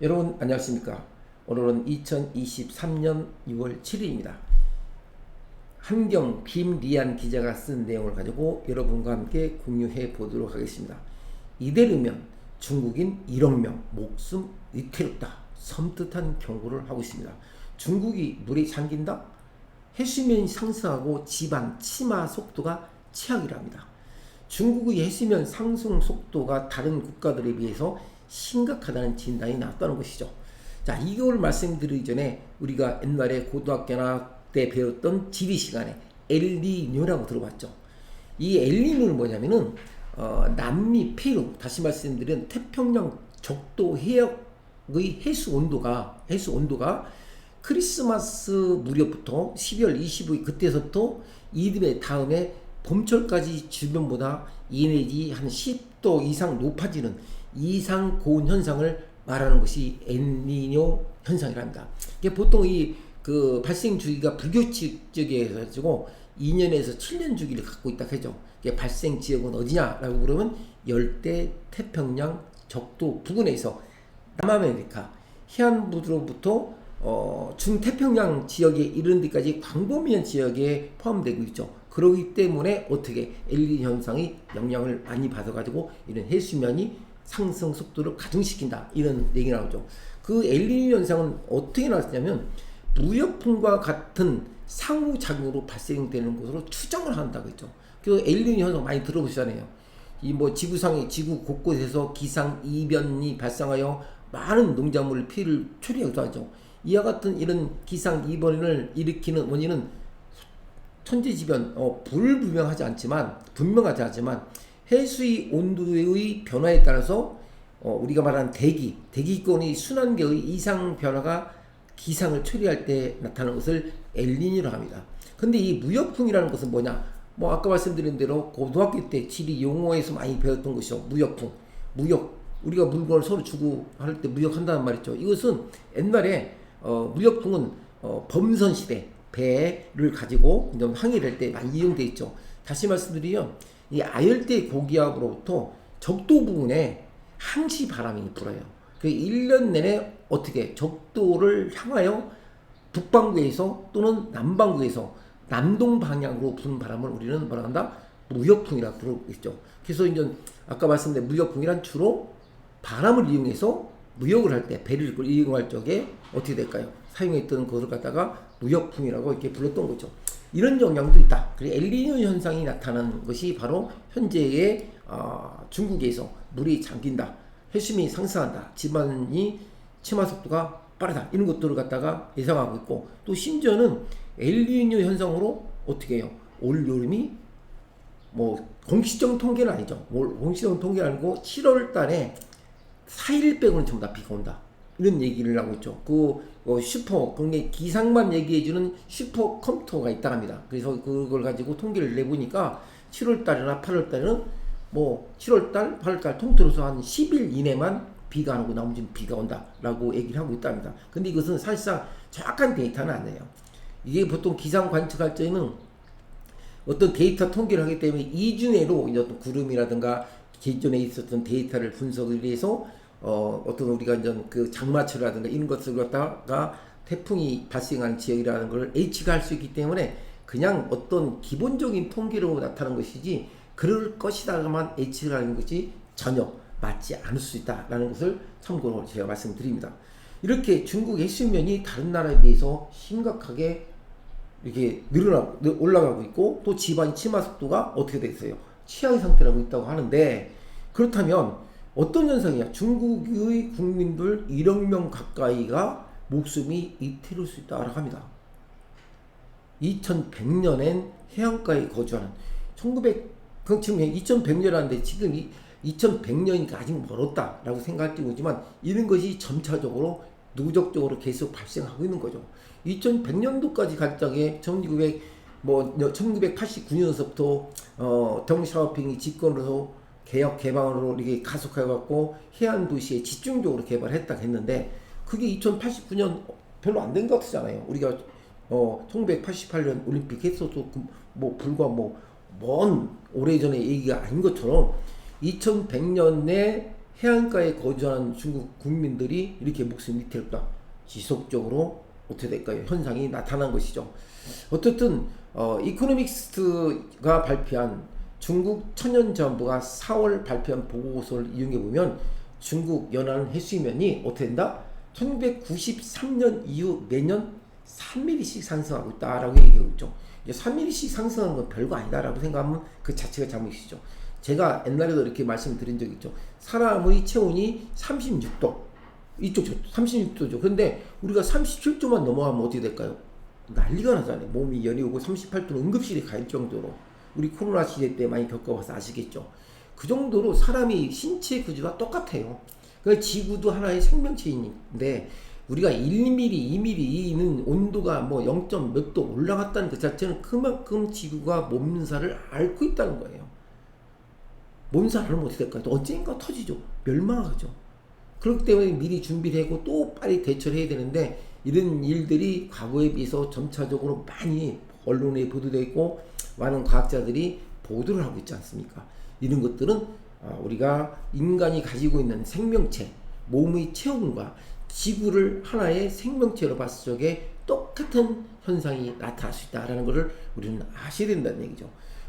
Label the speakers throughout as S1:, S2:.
S1: 여러분 안녕하십니까? 오늘은 2023년 6월 7일입니다. 한경 김리안 기자가 쓴 내용을 가지고 여러분과 함께 공유해 보도록 하겠습니다. 이대로면 중국인 1억 명 목숨 위태롭다. 섬뜩한 경고를 하고 있습니다. 중국이 물에 잠긴다? 해수면이 상승하고 집안 침하 속도가 최악이랍니다. 중국의 해수면 상승 속도가 다른 국가들에 비해서 심각하다는 진단이 나왔다는 것이죠. 자, 이걸 말씀드리기 전에 우리가 옛날에 고등학교나 때 배웠던 지리 시간에 엘니뇨라고 들어봤죠. 이 엘니뇨는 뭐냐면은 어, 남미 페루 다시 말씀드린 태평양 적도 해역의 해수 온도가 해수 온도가 크리스마스 무렵부터 12월 25일 그때서부터 이듬해 다음에 봄철까지 주변보다 2 내지 한 10도 이상 높아지는 이상 고온 현상을 말하는 것이 엔니뇨 현상이랍니다. 이게 보통 이 그 발생 주기가 불규칙적에 가지고 2년에서 7년 주기를 갖고 있다 하죠. 이게 발생 지역은 어디냐라고 그러면 열대 태평양 적도 부근에서 남아메리카 해안부로부터 어, 중태평양 지역에 이르는 데까지 광범위한 지역에 포함되고 있죠. 그러기 때문에 어떻게 엘리 현상이 영향을 많이 받아가지고 이런 해수면이 상승 속도를 가중시킨다 이런 얘기 나오죠. 그 엘리니 현상은 어떻게 나왔냐면 무역풍과 같은 상호작용으로 발생되는 것으로 추정을 한다고 했죠. 그 엘리니 현상 많이 들어보시잖아요. 이 뭐 지구상의 지구 곳곳에서 기상 이변이 발생하여 많은 농작물 피해를 초래하기도 하죠. 이와 같은 이런 기상 이변을 일으키는 원인은 천재지변 어, 불분명하지 않지만 분명하지 않지만 해수의 온도의 변화에 따라서 어, 우리가 말하는 대기, 대기권의 순환계의 이상 변화가 기상을 초래할 때 나타나는 것을 엘니뇨라 합니다. 근데 이 무역풍이라는 것은 뭐냐? 뭐 아까 말씀드린 대로 고등학교 때 지리 용어에서 많이 배웠던 것이죠. 무역풍, 무역. 우리가 물건을 서로 주고 할 때 무역한다는 말이죠. 이것은 옛날에 어, 무역풍은 어, 범선 시대 배를 가지고 항해를 할때 많이 이용돼 있죠. 다시 말씀드리면 이 아열대 고기압으로부터 적도 부근에 항시 바람이 불어요. 그 1년 내내 어떻게 적도를 향하여 북반구에서 또는 남반구에서 남동 방향으로 부는 바람을 우리는 뭐라 한다? 무역풍이라 부르고 있죠. 그래서 이제 아까 말씀드린 무역풍이란 주로 바람을 이용해서 무역을 할 때 배를 이용할 적에 어떻게 될까요? 사용했던 것을 갖다가 무역풍이라고 이렇게 불렀던 거죠. 이런 영향도 있다. 그리고 엘리뇨 현상이 나타나는 것이 바로 현재의 어, 중국에서 물이 잠긴다. 해수면이 상승한다. 집안이 침하 속도가 빠르다. 이런 것들을 갖다가 예상하고 있고 또 심지어는 엘리뇨 현상으로 어떻게 해요? 올 여름이 뭐 공식적 통계는 아니죠. 공식적 통계는 아니고 7월 달에 4일 빼고는 전부 다 비가 온다. 이런 얘기를 하고 있죠. 그 어, 슈퍼 국내 기상만 얘기해주는 슈퍼 컴퓨터가 있다 합니다. 그래서 그걸 가지고 통계를 내보니까 7월 달이나 8월 달에는 뭐 7월 달, 8월 달 통틀어서 한 10일 이내만 비가 안 오고 나머지는 비가 온다라고 얘기를 하고 있답니다. 근데 이것은 사실상 정확한 데이터는 아니에요. 이게 보통 기상 관측할 때는 어떤 데이터 통계를 하기 때문에 이중에로 어떤 구름이라든가 기존에 있었던 데이터를 분석을 해서 어, 어떤 우리가 이제 그 장마철이라든가 이런 것을 갖다가 태풍이 발생한 지역이라는 걸 예측할 수 있기 때문에 그냥 어떤 기본적인 통계로 나타나는 것이지 그럴 것이다만 예측을 하는 것이 전혀 맞지 않을 수 있다라는 것을 참고로 제가 말씀드립니다. 이렇게 중국 해수면이 다른 나라에 비해서 심각하게 이렇게 늘어나고 올라가고 있고 또 지반 침하 속도가 어떻게 됐어요? 취약의 상태라고 있다고 하는데 그렇다면 어떤 현상이냐? 중국의 국민들 1억 명 가까이가 목숨이 이태로울 수 있다고 합니다. 2100년엔 해안가에 거주하는 1900 지금 2100년이라는데 지금 이 2100년이니까 아직 멀었다라고 생각할 때이지만 이런 것이 점차적으로 누적적으로 계속 발생하고 있는 거죠. 2100년도까지 갈 적에 1900, 뭐 1989년서부터 어, 덩샤오핑이 집권으로 개혁 개방으로 이게 가속해갖고 해안 도시에 집중적으로 개발했다 했는데 그게 2089년 별로 안 된 것 같잖아요. 우리가 어 1988년 올림픽 했어도 그뭐 불과 뭐 먼 오래전의 얘기가 아닌 것처럼 2100년에 해안가에 거주하는 중국 국민들이 이렇게 목숨이 위태롭다. 지속적으로 어떻게 될까요? 현상이 나타난 것이죠. 어떻든 어, 이코노믹스가 발표한 중국 천연자원부가 4월 발표한 보고서를 이용해 보면 중국 연안 해수면이 어떻게 된다? 1993년 이후 매년 3mm씩 상승하고 있다라고 얘기하고 있죠. 이제 3mm씩 상승하는 건 별거 아니다라고 생각하면 그 자체가 잘못이죠. 제가 옛날에도 이렇게 말씀드린 적이 있죠. 사람의 체온이 36도, 이쪽 36도죠. 근데 우리가 37도만 넘어가면 어떻게 될까요? 난리가 나잖아요. 몸이 열이 오고 38도는 응급실에 갈 정도로 우리 코로나 시대 때 많이 겪어봐서 아시겠죠. 그 정도로 사람이 신체 구조가 똑같아요. 그 지구도 하나의 생명체인데 우리가 1mm, 2mm는 온도가 뭐 0. 몇 도 올라갔다는 그 자체는 그만큼 지구가 몸살을 앓고 있다는 거예요. 몸살 앓으면 어떻게 될까요? 또 언젠가 터지죠. 멸망하죠. 그렇기 때문에 미리 준비를 하고 또 빨리 대처를 해야 되는데 이런 일들이 과거에 비해서 점차적으로 많이 언론에 보도되어 있고 많은 과학자들이 보도를 하고 있지 않습니까? 이런 것들은 아, 우리가 인간이 가지고 있는 생명체, 몸의 체온과 지구를 하나의 생명체로 봤을 적에 똑같은 현상이 나타날 수 있다는 것을 우리는 아셔야 된다는 얘기죠.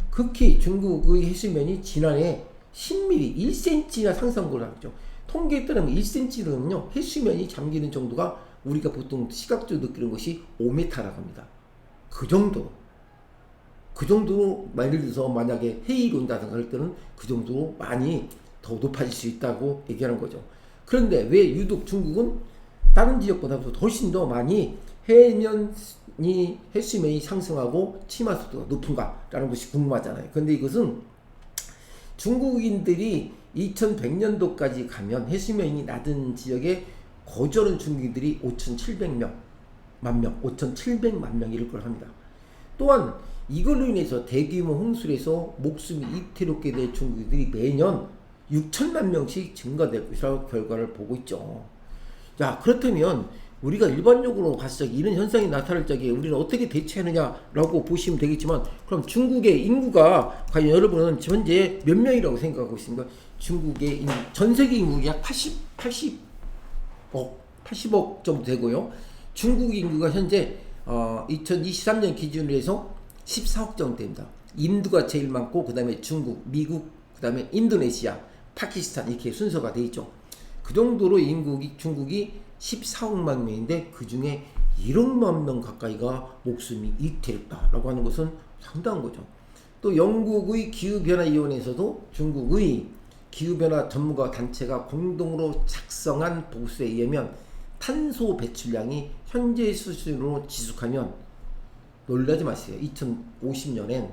S1: 극히 중국의 해수면이 지난해 10mm, 1cm나 상승한 걸로 알죠. 통계에 따르면 1cm는요, 해수면이 잠기는 정도가 우리가 보통 시각적으로 느끼는 것이 5m라고 합니다. 그 정도. 그 정도로 예를 들어서 만약에 온다든가 할 때는 그 정도로 많이 더 높아질 수 있다고 얘기하는 거죠. 그런데 왜 유독 중국은 다른 지역보다 훨씬 더 많이 해면이 해수면이 상승하고 치마 속도가 높은가라는 것이 궁금하잖아요. 근데 이것은 중국인들이 2100년도까지 가면 해수면이 낮은 지역에 거주하는 중국인들이 5,700명, 만 명, 5,700만 명 이럴 걸 합니다. 또한 이걸로 인해서 대규모 홍수에서 목숨이 이태롭게 될 중국인들이 매년 6천만 명씩 증가될 것이라고 결과를 보고 있죠. 자, 그렇다면 우리가 일반적으로 봤을 때 이런 현상이 나타날 적에 우리는 어떻게 대처하느냐라고 보시면 되겠지만 그럼 중국의 인구가 과연 여러분은 현재 몇 명이라고 생각하고 있습니까? 중국의 인구, 전 세계 인구가 약 80, 80억, 80억 정도 되고요. 중국 인구가 현재 어, 2023년 기준으로 해서 14억 정도 됩니다. 인도가 제일 많고 그 다음에 중국, 미국, 그 다음에 인도네시아, 파키스탄 이렇게 순서가 돼 있죠. 그 정도로 인국이 중국이 14억만 명인데 그 중에 1억만 명 가까이가 목숨이 이태롭다라고 하는 것은 상당한 거죠. 또 영국의 기후변화위원회에서도 중국의 기후변화 전문가 단체가 공동으로 작성한 보고서에 의하면 탄소 배출량이 현재 수준으로 지속하면 놀라지 마세요. 2050년엔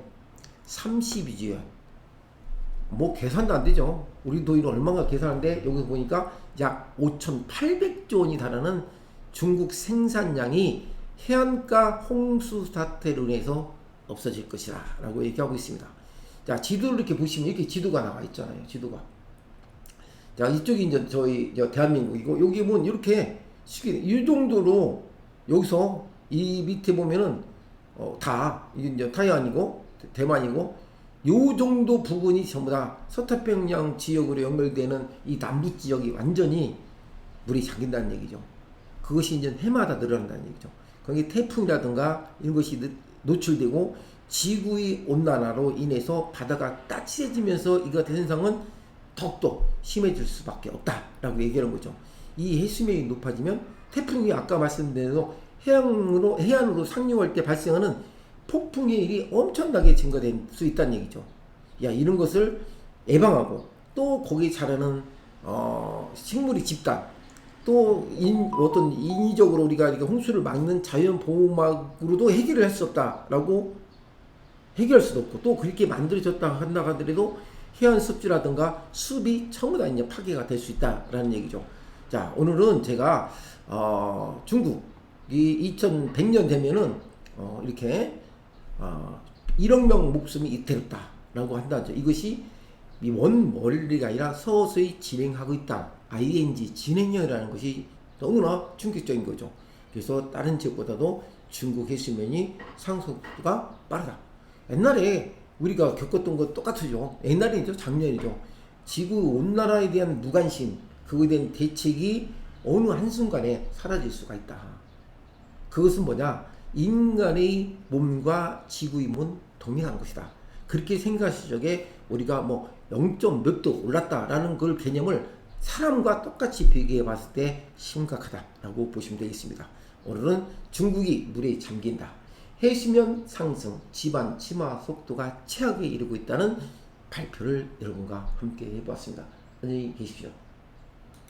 S1: 32주에 뭐 계산도 안 되죠. 우리 돈으로 얼마가 계산하는데 여기 보니까 약 5,800조 원이 달하는 중국 생산량이 해안가 홍수 사태로 인해서 없어질 것이라 라고 얘기하고 있습니다. 자, 지도를 이렇게 보시면 이렇게 지도가 나와 있잖아요. 지도가. 자, 이쪽이 이제 저희 저 대한민국이고 여기 보면 이렇게 이 정도로 여기서 이 밑에 보면은 어, 다 이제 타이완이고 대만이고 요 정도 부분이 전부 다 서태평양 지역으로 연결되는 이 남부 지역이 완전히 물이 잠긴다는 얘기죠. 그것이 이제 해마다 늘어난다는 얘기죠. 거기 태풍이라든가 이런 것이 노출되고 지구의 온난화로 인해서 바다가 따뜻해지면서 이 같은 현상은 더욱더 심해질 수밖에 없다라고 얘기하는 거죠. 이 해수면이 높아지면 태풍이 아까 말씀드린 대로 해양으로 해안으로 상륙할 때 발생하는 폭풍의 일이 엄청나게 증가될 수 있다는 얘기죠. 야 이런 것을 예방하고 또 거기 자라는 어, 식물이 집단 또 인, 어떤 인위적으로 우리가 이렇게 홍수를 막는 자연 보호막으로도 해결을 할 수 없다라고 해결할 수도 없고 또 그렇게 만들어졌다 한다 하더라도 해안 습지라든가 숲이 전부 다 이제 파괴가 될 수 있다라는 얘기죠. 자 오늘은 제가 어, 중국 이 2100년 되면은 어, 이렇게 어, 1억 명 목숨이 이태롭다라고 한다죠. 이것이 원 멀리가 아니라 서서히 진행하고 있다. ing 진행형이라는 것이 너무나 충격적인 거죠. 그래서 다른 지역보다도 중국 해수면이 상승도가 빠르다. 옛날에 우리가 겪었던 것 똑같죠. 옛날이죠, 작년이죠. 지구 온난화에 대한 무관심, 그거에 대한 대책이 어느 한순간에 사라질 수가 있다. 그것은 뭐냐? 인간의 몸과 지구의 몸은 동일한 것이다. 그렇게 생각하실 적에 우리가 뭐 0점 몇도 올랐다라는 그 개념을 사람과 똑같이 비교해 봤을 때 심각하다라고 보시면 되겠습니다. 오늘은 중국이 물에 잠긴다. 해수면 상승, 지반 침하 속도가 최악에 이르고 있다는 발표를 여러분과 함께 해보았습니다. 안녕히 계십시오.